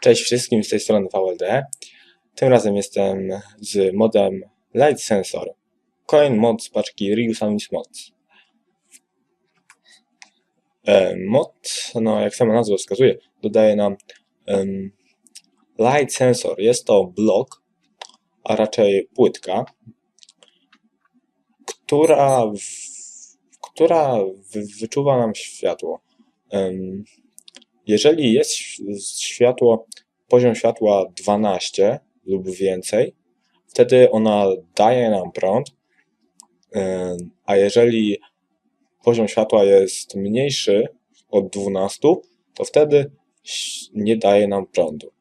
Cześć wszystkim, z tej strony VLD. Tym razem jestem z modem Light Sensor. Coin mod z paczki Ryusamis Mods. E, Mod, no jak sama nazwa wskazuje, dodaje nam em, Light Sensor. Jest to blok, a raczej płytka, która, w, która wy, wyczuwa nam światło. Em, jeżeli jest światło, poziom światła 12 lub więcej, wtedy ona daje nam prąd, a jeżeli poziom światła jest mniejszy od 12, to wtedy nie daje nam prądu.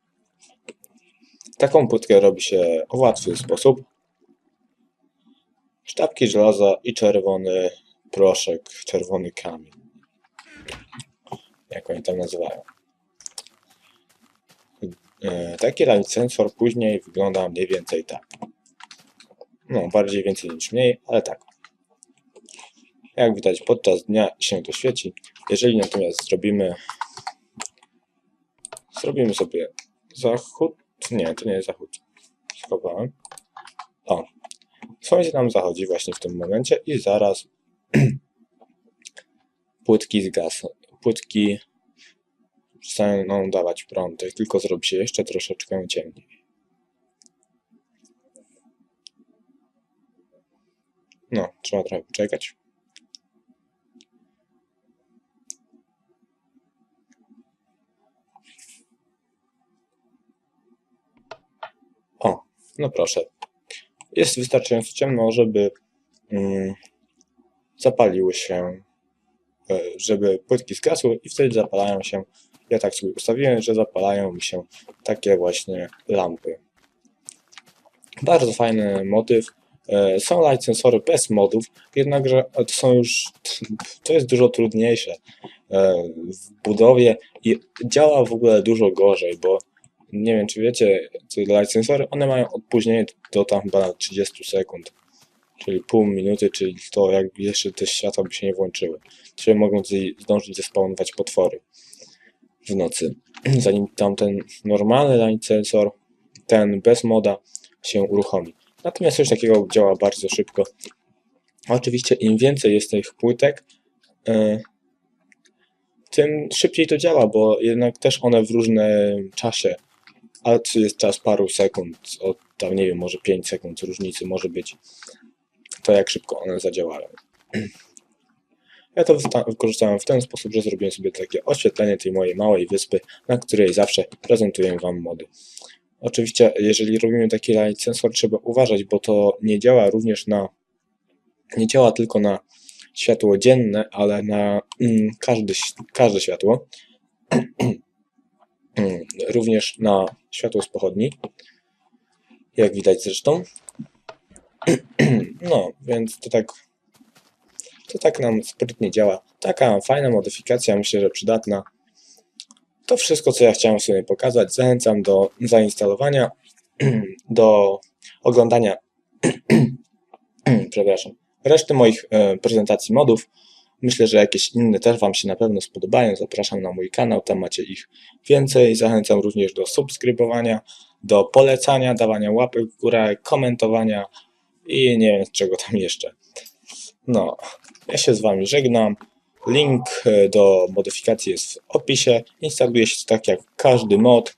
Taką płytkę robi się w łatwy sposób. Sztabki żelaza i czerwony proszek, czerwony kamień jak oni tam nazywają. E, Taki light sensor później wygląda mniej więcej tak. No, bardziej więcej niż mniej, ale tak. Jak widać, podczas dnia się to świeci. Jeżeli natomiast zrobimy zrobimy sobie zachód, nie, to nie jest zachód. Schowałem. O, słońce nam zachodzi właśnie w tym momencie i zaraz płytki zgasną. Płytki przestaną dawać prąd, tylko zrobi się jeszcze troszeczkę ciemniej. No, trzeba trochę poczekać. O, no proszę. Jest wystarczająco ciemno, żeby mm, zapaliły się żeby płytki zgasły i wtedy zapalają się, ja tak sobie ustawiłem, że zapalają mi się takie właśnie lampy. Bardzo fajny motyw. E, Są light sensory bez modów, jednakże to są już, to jest dużo trudniejsze e, w budowie i działa w ogóle dużo gorzej, bo nie wiem czy wiecie, te light sensory, one mają opóźnienie do tam chyba na 30 sekund, czyli pół minuty, czyli to jak jeszcze te światła by się nie włączyły które mogą zdążyć zespawnować potwory w nocy. Zanim tamten normalny light sensor, ten bez moda się uruchomi. Natomiast coś takiego działa bardzo szybko. Oczywiście im więcej jest tych płytek, e, tym szybciej to działa, bo jednak też one w różnym czasie, a to jest czas paru sekund, od tam nie wiem, może 5 sekund różnicy może być, to jak szybko one zadziałają. Ja to wykorzystałem w ten sposób, że zrobiłem sobie takie oświetlenie tej mojej małej wyspy, na której zawsze prezentuję Wam mody. Oczywiście, jeżeli robimy taki light sensor, trzeba uważać, bo to nie działa również na, nie działa tylko na światło dzienne, ale na mm, każdy, każde światło. Mm, również na światło z pochodni, jak widać zresztą. No, więc to tak to tak nam sprytnie działa. Taka fajna modyfikacja, myślę, że przydatna. To wszystko, co ja chciałem sobie pokazać. Zachęcam do zainstalowania, do oglądania, przepraszam, reszty moich e, prezentacji modów. Myślę, że jakieś inne też Wam się na pewno spodobają. Zapraszam na mój kanał, tam macie ich więcej. Zachęcam również do subskrybowania, do polecania, dawania łapek w górę, komentowania i nie wiem czego tam jeszcze. No, ja się z Wami żegnam. Link e, do modyfikacji jest w opisie. Instaluje się tak jak każdy mod.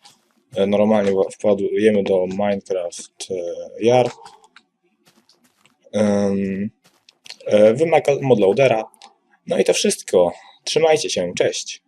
E, Normalnie wkładujemy do Minecraft e, e, Wymaga modloadera. No i to wszystko. Trzymajcie się, cześć.